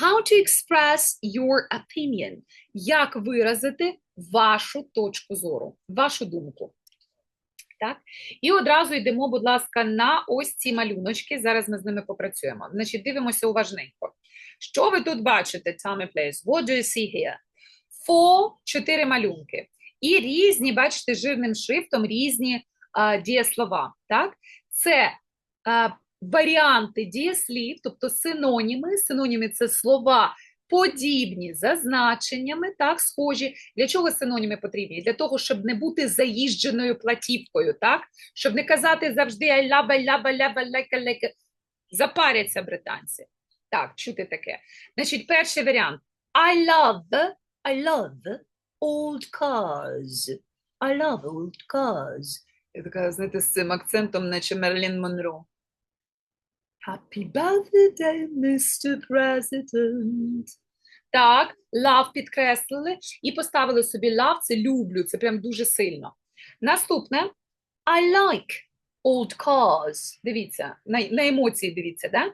How to express your opinion. Як виразити вашу точку зору, вашу думку. Так? І одразу йдемо, будь ласка, на ось ці малюночки. Зараз ми з ними попрацюємо. Значить, дивимося уважненько. Що ви тут бачите, Tommy Place? What do you see here? Four, чотири малюнки. І різні, бачите, жирним шрифтом різні а, дієслова. Так? Це а, варіанти дієслів, тобто синоніми. Синоніми це слова подібні за значеннями, так, схожі. Для чого синоніми потрібні? Для того, щоб не бути заїждженою платівкою, так? Щоб не казати завжди like. Запаряться британці. Так, чути таке. Значить, перший варіант. I love, I love old cars. I love old cars. Я така, знаєте, з цим акцентом, наче Мерлін Монро. Happy birthday, Mr. President. Так, love підкреслили і поставили собі love, це люблю, це прям дуже сильно. Наступне I like old cars. Дивіться, на, на емоції дивіться, да?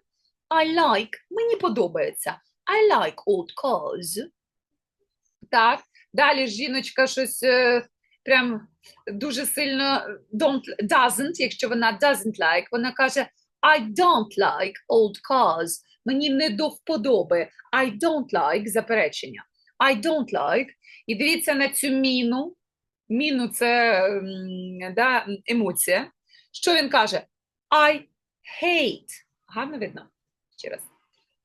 I like, мені подобається. I like old cars. Так, далі жіночка щось е, прям дуже сильно don't, doesn't, якщо вона doesn't like, вона каже I don't like old cars. Мені не до вподоби. I don't like заперечення. I don't like. І дивіться на цю міну. Міну це да, емоція. Що він каже? I hate. Гарно видно? Ще раз.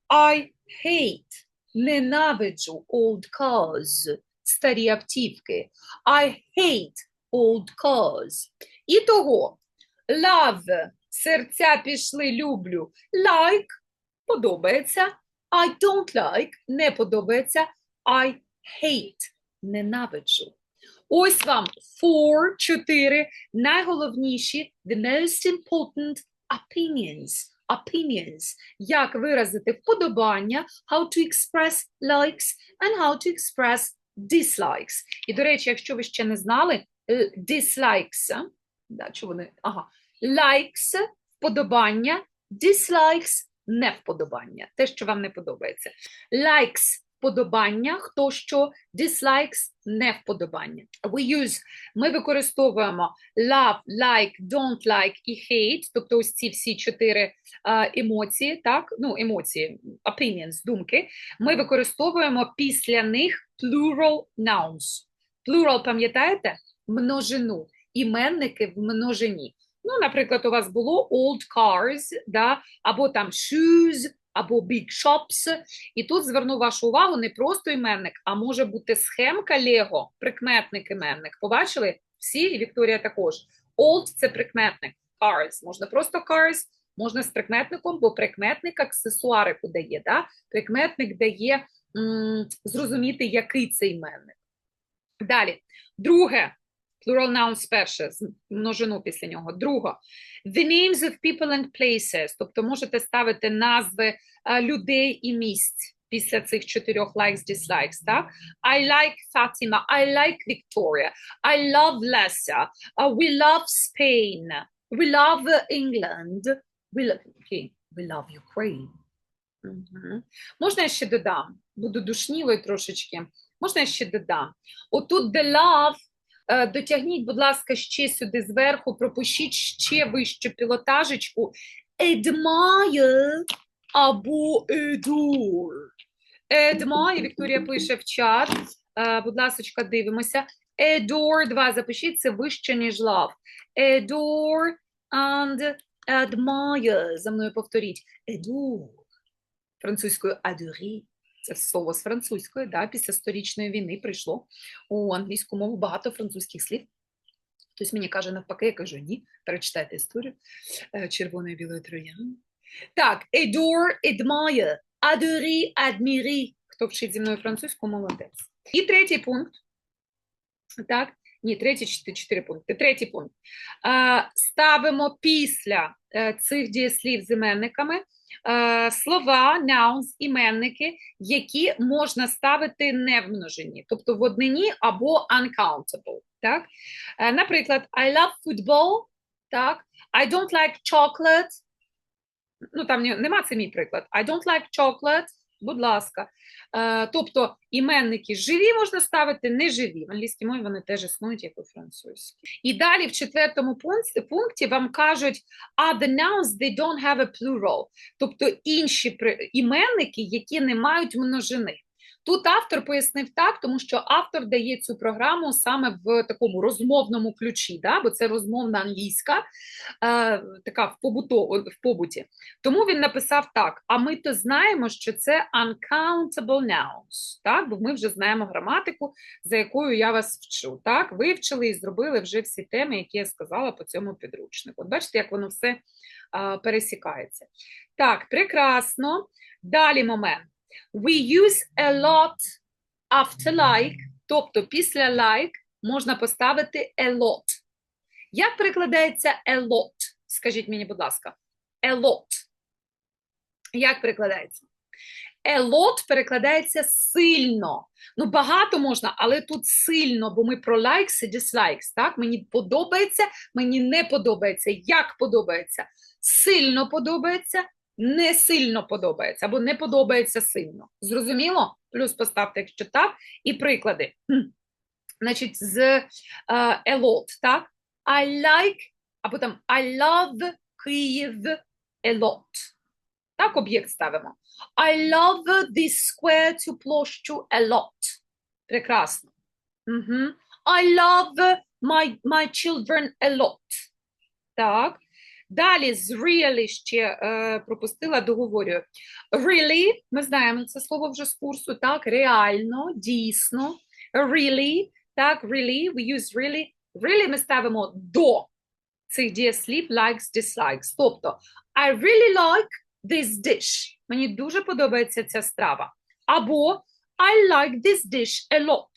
I hate. Ненавиджу old cars. Старі автівки. I hate old cars. І того love, серця пішли, люблю. Like, подобається. I don't like, не подобається. I hate, ненавиджу. Ось вам four, чотири найголовніші, the most important opinions. Opinions. Як виразити вподобання, how to express likes and how to express dislikes. І, до речі, якщо ви ще не знали, е, dislikes, да, чого вони? Ага. Likes – вподобання, dislikes – невподобання, те, що вам не подобається. Likes – вподобання, хто що, dislikes – невподобання. We use, ми використовуємо love, like, don't like і hate, тобто ось ці всі чотири емоції, так, ну, емоції, opinions, думки, ми використовуємо після них plural nouns. Plural, пам'ятаєте? Множину. Іменники в множині. Ну, наприклад, у вас було old cars, да, або там shoes, або big shops. І тут зверну вашу увагу не просто іменник, а може бути схемка Лего, прикметник іменник. Побачили? Всі, і Вікторія також. Old – це прикметник. Cars. Можна просто cars, можна з прикметником, бо прикметник аксесуарику дає. Да? Прикметник дає м, зрозуміти, який це іменник. Далі. Друге. Plural nouns перше, множину після нього. Друге. The names of people and places. Тобто можете ставити назви е, людей і місць після цих чотирьох likes, dislikes, так? I like Fatima, I like Victoria, I love Lessa, uh, we love Spain, we love England, we love, okay, we love Ukraine. Мгм. Можна я ще додам? Буду душнілою трошечки. Можна я ще додам? Отут de love Е, Дотягніть, будь ласка, ще сюди зверху, пропишіть ще вище пілотажечку. Admire або adore. Admire, Вікторія пише в чат. Е, Будь ласка, дивимося. Adore, два запишіть, це вище, ніж love. Adore and admire. За мною повторіть. Adore. Французькою adorer. Це слово з французької, да, після сторічної війни прийшло у англійську мову багато французьких слів. Хтось мені каже навпаки, я кажу, ні, перечитайте історію е, червоної білої трояни. Так, adore, admire, adorer, admirer. Хто вчить зі мною французьку, молодець. І третій пункт. Так, ні, третій, чотири, пункти. Третій пункт. Ставимо після е, цих дієслів з іменниками е, слова, nouns, іменники, які можна ставити не в множині, тобто в однині або uncountable. Так? Е, Наприклад, I love football, так? I don't like chocolate. Ну, там нема це мій приклад. I don't like chocolate, будь ласка. Е, тобто іменники живі можна ставити, не живі. В англійській мові вони теж існують, як у французькій. І далі в четвертому пункті, пункті вам кажуть other nouns, they don't have a plural. Тобто інші іменники, які не мають множини. Тут автор пояснив так, тому що автор дає цю програму саме в такому розмовному ключі, да? бо це розмовна англійська, е, така в, побуто, в побуті. Тому він написав так: а ми то знаємо, що це uncountable nouns, так? бо ми вже знаємо граматику, за якою я вас вчу. Так? Вивчили і зробили вже всі теми, які я сказала по цьому підручнику. Бачите, як воно все а, пересікається. Так, прекрасно. Далі момент. We use a lot after like, тобто після like можна поставити a lot. Як перекладається a lot? Скажіть мені, будь ласка. A lot. Як перекладається? A lot перекладається сильно. Ну, багато можна, але тут сильно, бо ми про likes і dislikes, так? Мені подобається, мені не подобається. Як подобається? Сильно подобається, не сильно подобається, або не подобається сильно. Зрозуміло? Плюс поставте, якщо так. І приклади. Значить, з е, a lot, так? I like, або там I love Київ a lot. Так, об'єкт ставимо. I love this square, цю площу a lot. Прекрасно. Угу. I love my, my children a lot. Так. Далі з really ще е, пропустила, договорюю. Really, ми знаємо це слово вже з курсу, так, реально, дійсно. Really, так, really, we use really. Really ми ставимо до цих дієслів likes, dislikes. Тобто, I really like this dish. Мені дуже подобається ця страва. Або I like this dish a lot.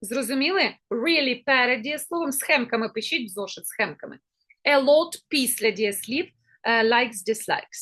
Зрозуміли? Really перед дієсловом, схемками пишіть в зошит схемками. A lot після дієслів, е, likes, dislikes.